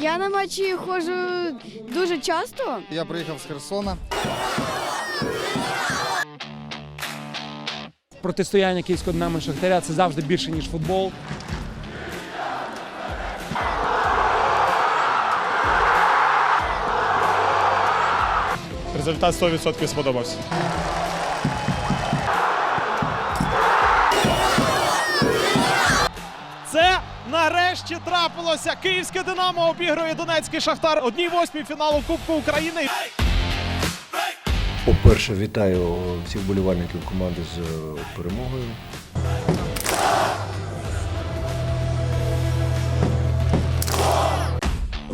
Я на матчі ходжу дуже часто. Я приїхав з Херсона. Протистояння київського Динамо і Шахтаря це завжди більше, ніж футбол. Результат 100% сподобався. Це нарешті трапилося. Київське Динамо обігрує Донецький Шахтар. Одній восьмій фіналу Кубку України. По-перше, вітаю всіх болівальників команди з е, перемогою.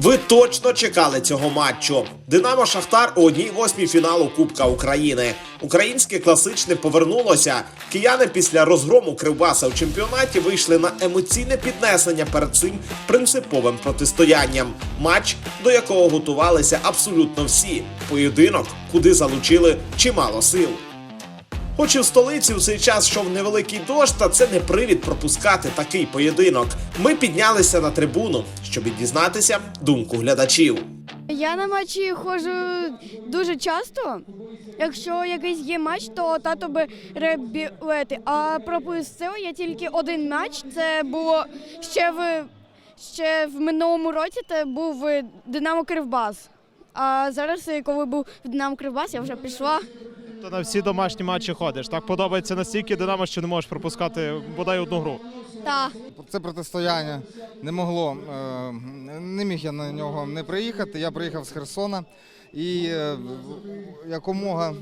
Ви точно чекали цього матчу. Динамо Шахтар у одній восьмій фіналу Кубка України. Українське класичне повернулося. Кияни після розгрому Кривбаса в чемпіонаті вийшли на емоційне піднесення перед цим принциповим протистоянням. Матч, до якого готувалися абсолютно всі. Поєдинок, куди залучили чимало сил. Хоч і в столиці у цей час йшов невеликий дощ, та це не привід пропускати такий поєдинок. Ми піднялися на трибуну, щоб дізнатися думку глядачів. Я на матчі ходжу дуже часто. Якщо якийсь є матч, то тато бере білети. А пропустив я тільки один матч. Це було ще в ще в минулому році. Це був Динамо Кривбас. А зараз, коли був в Динамо Кривбас, я вже пішла. Ти на всі домашні матчі ходиш. Так подобається настільки Динамо, що не можеш пропускати бодай одну гру. Та Це протистояння не могло. е, Не міг я на нього не приїхати. Я приїхав з Херсона і е, якомога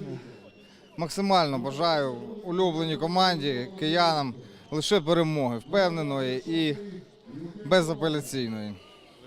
максимально бажаю улюбленій команді, киянам лише перемоги, впевненої і безапеляційної.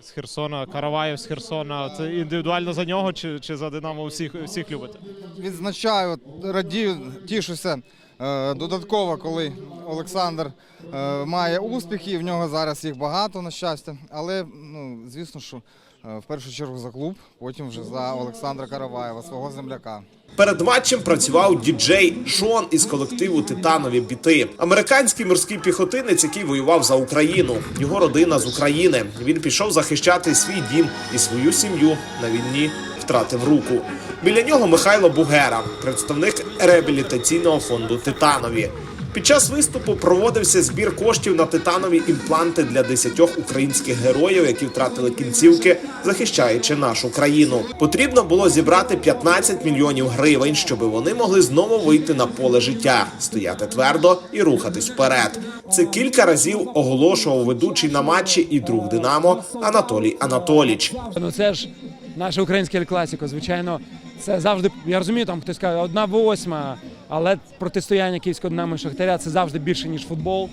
З Херсона, Караваєв з Херсона. Це індивідуально за нього чи, чи за Динамо всіх, всіх любите? Відзначаю, радію, тішуся е, додатково, коли Олександр е, має успіхи. В нього зараз їх багато, на щастя. Але ну, звісно, що в першу чергу за клуб, потім вже за Олександра Караваєва, свого земляка. Перед матчем працював діджей Шон із колективу Титанові біти. Американський морський піхотинець, який воював за Україну. Його родина з України. Він пішов захищати свій дім і свою сім'ю на війні втратив руку. Біля нього Михайло Бугера, представник реабілітаційного фонду Титанові. Під час виступу проводився збір коштів на титанові імпланти для десятьох українських героїв, які втратили кінцівки, захищаючи нашу країну. Потрібно було зібрати 15 мільйонів гривень, щоб вони могли знову вийти на поле життя, стояти твердо і рухатись вперед. Це кілька разів оголошував ведучий на матчі і друг Динамо Анатолій Анатоліч. Ну це ж наше українське Ель класіко. Звичайно, це завжди. Я розумію, там хтось каже, одна восьма, але протистояння київського Динамо і Шахтаря це завжди більше, ніж футбол.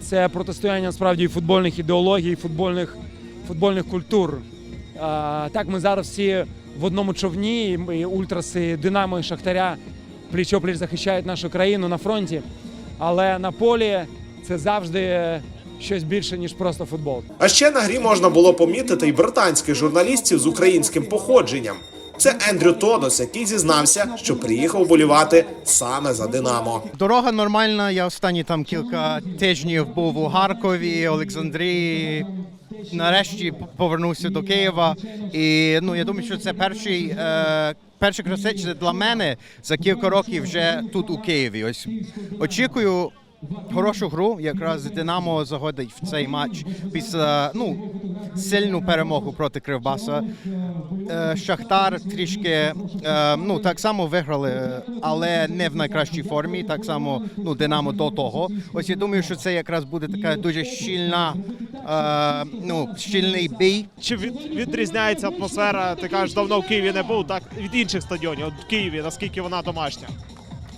Це протистояння насправді і футбольних ідеологій, і футбольних, футбольних культур. Так, ми зараз всі в одному човні, і ультраси Динамо і Шахтаря пліч-опліч захищають нашу країну на фронті. Але на полі це завжди щось більше, ніж просто футбол. А ще на грі можна було помітити й британських журналістів з українським походженням. Це Ендрю Тодос, який зізнався, що приїхав болівати саме за Динамо. Дорога нормальна. Я останні там кілька тижнів був у Харкові, Олександрії. Нарешті повернувся до Києва. І ну я думаю, що це перший. Е, Перше красичне для мене за кілька років вже тут у Києві. Ось очікую хорошу гру. Якраз Динамо заходить в цей матч після ну сильну перемогу проти Кривбаса. Е, Шахтар трішки е, ну так само виграли, але не в найкращій формі. Так само ну Динамо до того. Ось я думаю, що це якраз буде така дуже щільна, е, ну щільний бій. Чи від, відрізняється атмосфера? Ти кажеш, давно в Києві не був, так від інших стадіонів. В Києві, наскільки вона домашня?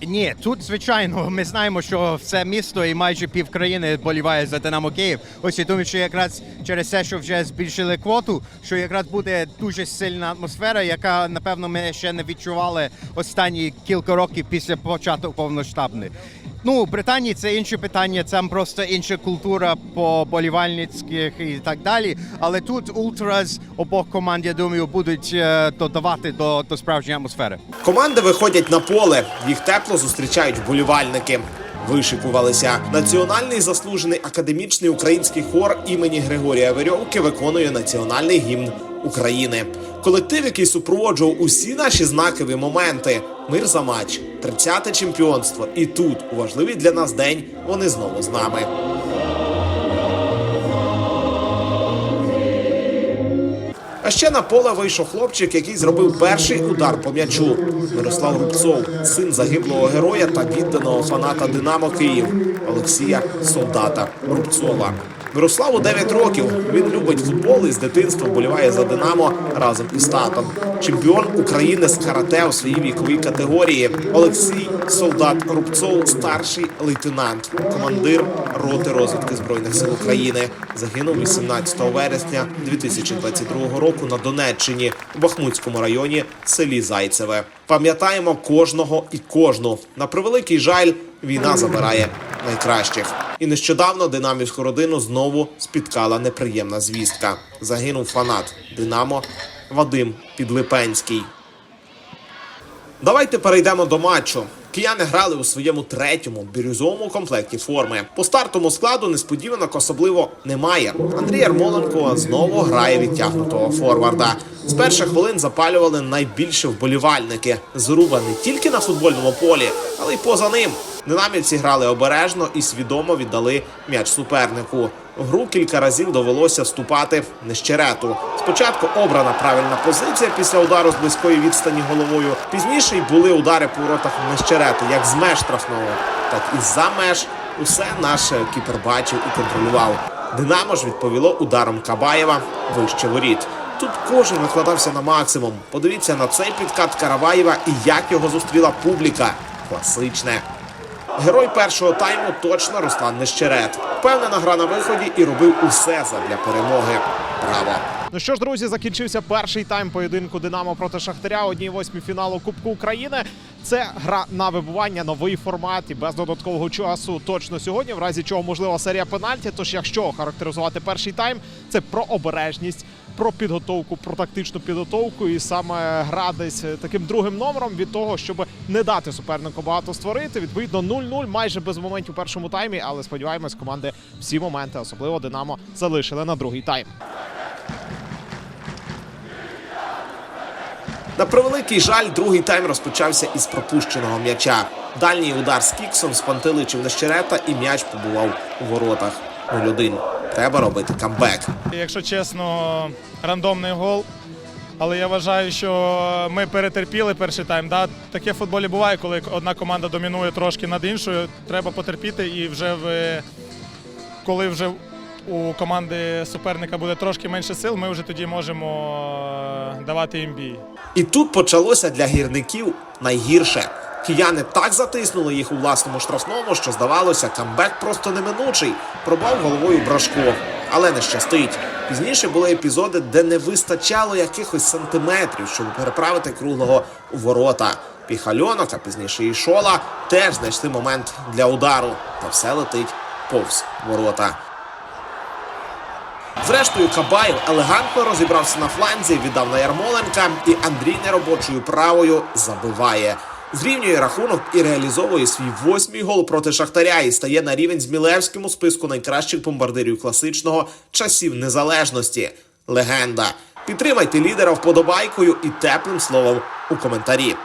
Ні, тут звичайно ми знаємо, що все місто і майже пів країни боліває за Динамо Київ. Ось я думаю, що якраз через те, що вже збільшили квоту, що якраз буде дуже сильна атмосфера, яка напевно ми ще не відчували останні кілька років після початку повноштабної. Ну, в Британії це інше питання, там просто інша культура по болівальницьких і так далі. Але тут ультрас обох команд, я думаю, будуть е, додавати до, до справжньої атмосфери. Команди виходять на поле, їх тепло зустрічають вболівальники. вишикувалися. Національний заслужений академічний український хор імені Григорія Верьовки виконує національний гімн України. Колектив, який супроводжував усі наші знакові моменти. Мир за матч, 30-те чемпіонство. І тут, у важливий для нас день, вони знову з нами. А ще на поле вийшов хлопчик, який зробив перший удар по м'ячу. Мирослав Рубцов, син загиблого героя та відданого фаната Динамо Київ Олексія Солдата Рубцова. Мирославу 9 років. Він любить футбол і з дитинства вболіває за Динамо разом із татом. Чемпіон України з карате у своїй віковій категорії. Олексій Солдат Рубцов, старший лейтенант, командир роти розвідки збройних сил України. Загинув 18 вересня 2022 року на Донеччині у Бахмутському районі селі Зайцеве. Пам'ятаємо кожного і кожну. На превеликий жаль, війна забирає найкращих. І нещодавно динамівську родину знову спіткала неприємна звістка. Загинув фанат Динамо Вадим Підлипенський. Давайте перейдемо до матчу. Кияни грали у своєму третьому бірюзовому комплекті форми. По стартовому складу несподіванок особливо немає. Андрій Ярмоленко знову грає відтягнутого форварда. З перших хвилин запалювали найбільше вболівальники. Зруба не тільки на футбольному полі, але й поза ним. Динамівці грали обережно і свідомо віддали м'яч супернику. Гру кілька разів довелося вступати нещерету. Спочатку обрана правильна позиція після удару з близької відстані головою. Пізніше й були удари по воротах нещерету, як з меж штрафного, так і за меж. Усе наш кіпер бачив і контролював. Динамо ж відповіло ударом Кабаєва вище воріт. Тут кожен викладався на максимум. Подивіться на цей підкат Караваєва і як його зустріла публіка. Класичне. Герой першого тайму точно Руслан Нещерет. Впевнена гра на виході і робив усе задля перемоги. Браво! Ну що ж, друзі, закінчився перший тайм поєдинку Динамо проти Шахтаря. Одній восьмій фіналу Кубку України. Це гра на вибування, новий формат і без додаткового часу. Точно сьогодні, в разі чого можлива серія пенальті. Тож, якщо характеризувати перший тайм, це про обережність, про підготовку, про тактичну підготовку, і саме гра десь таким другим номером від того, щоб не дати супернику багато створити. Відповідно, 0-0 майже без моментів у першому таймі. Але сподіваємось, команди всі моменти, особливо Динамо, залишили на другий тайм. На превеликий жаль, другий тайм розпочався із пропущеного м'яча. Дальній удар з кіксом спантеличив Нещерета і м'яч побував у воротах. 0-1. Треба робити камбек. Якщо чесно, рандомний гол. Але я вважаю, що ми перетерпіли перший тайм. Да, таке в футболі буває, коли одна команда домінує трошки над іншою. Треба потерпіти і вже в коли вже у команди суперника буде трошки менше сил, ми вже тоді можемо е, давати їм бій. І тут почалося для гірників найгірше. Кияни так затиснули їх у власному штрафному, що здавалося, камбек просто неминучий. Пробав головою брашко. Але не щастить. Пізніше були епізоди, де не вистачало якихось сантиметрів, щоб переправити круглого у ворота. Піхальонок, а пізніше і Шола теж знайшли момент для удару. Та все летить повз ворота. Зрештою, Кабаєв елегантно розібрався на фланзі, віддав на Ярмоленка, і Андрій неробочою правою забиває. Зрівнює рахунок і реалізовує свій восьмий гол проти Шахтаря і стає на рівень з Мілевським у списку найкращих бомбардирів класичного часів незалежності. Легенда. Підтримайте лідера вподобайкою і теплим словом у коментарі.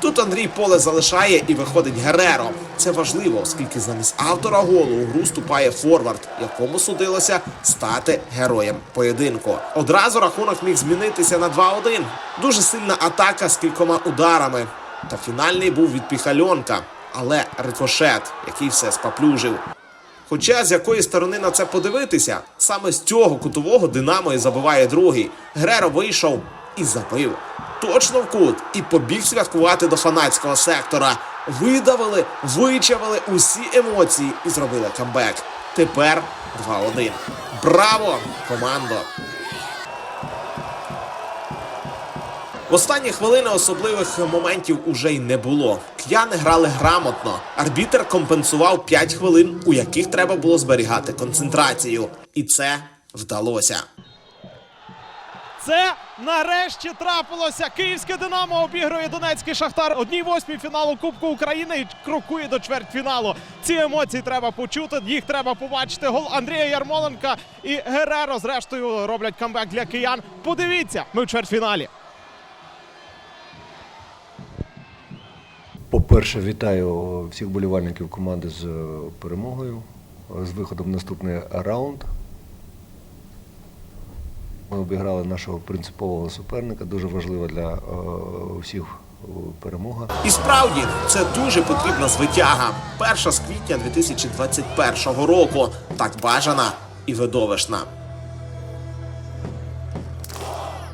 Тут Андрій поле залишає і виходить Гереро. Це важливо, оскільки замість автора голу у гру ступає форвард, якому судилося стати героєм поєдинку. Одразу рахунок міг змінитися на 2-1. Дуже сильна атака з кількома ударами. Та фінальний був від Піхальонка, але рикошет, який все спаплюжив. Хоча з якої сторони на це подивитися, саме з цього кутового Динамо і забиває другий. Греро вийшов і забив. Точно в кут і побіг святкувати до фанатського сектора. Видавили, вичавили усі емоції і зробили камбек. Тепер 2-1. Браво, командо! В останні хвилини особливих моментів уже й не було. К'яни грали грамотно. Арбітер компенсував 5 хвилин, у яких треба було зберігати концентрацію. І це вдалося. Це нарешті трапилося. Київське Динамо обігрує Донецький Шахтар. Одній восьмій фіналу Кубку України і крокує до чвертьфіналу. Ці емоції треба почути. Їх треба побачити. Гол Андрія Ярмоленка і Гереро. Зрештою роблять камбек для киян. Подивіться, ми в чвертьфіналі. По-перше, вітаю всіх болівальників команди з е, перемогою, з виходом в наступний раунд. Ми обіграли нашого принципового суперника. Дуже важлива для е, всіх е, перемога. І справді це дуже потрібна звитяга. Перша з квітня 2021 року. Так бажана і видовищна.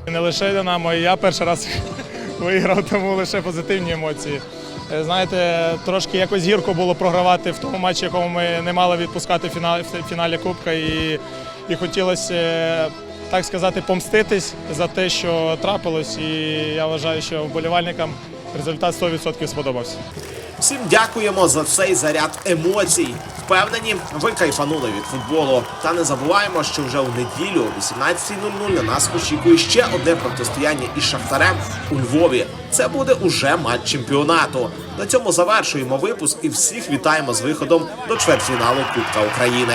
Не лише Динамо, і я перший раз виграв, тому лише позитивні емоції. Е, Знаєте, трошки якось гірко було програвати в тому матчі, якому ми не мали відпускати в фіналі, фіналі Кубка. І, і хотілося, так сказати, помститись за те, що трапилось. І я вважаю, що вболівальникам результат 100% сподобався. Всім дякуємо за цей заряд емоцій. Впевнені, ви кайфанули від футболу. Та не забуваємо, що вже у неділю о 18.00 на нас очікує ще одне протистояння із Шахтарем у Львові. Це буде уже матч чемпіонату. На цьому завершуємо випуск і всіх вітаємо з виходом до чвертьфіналу Кубка України.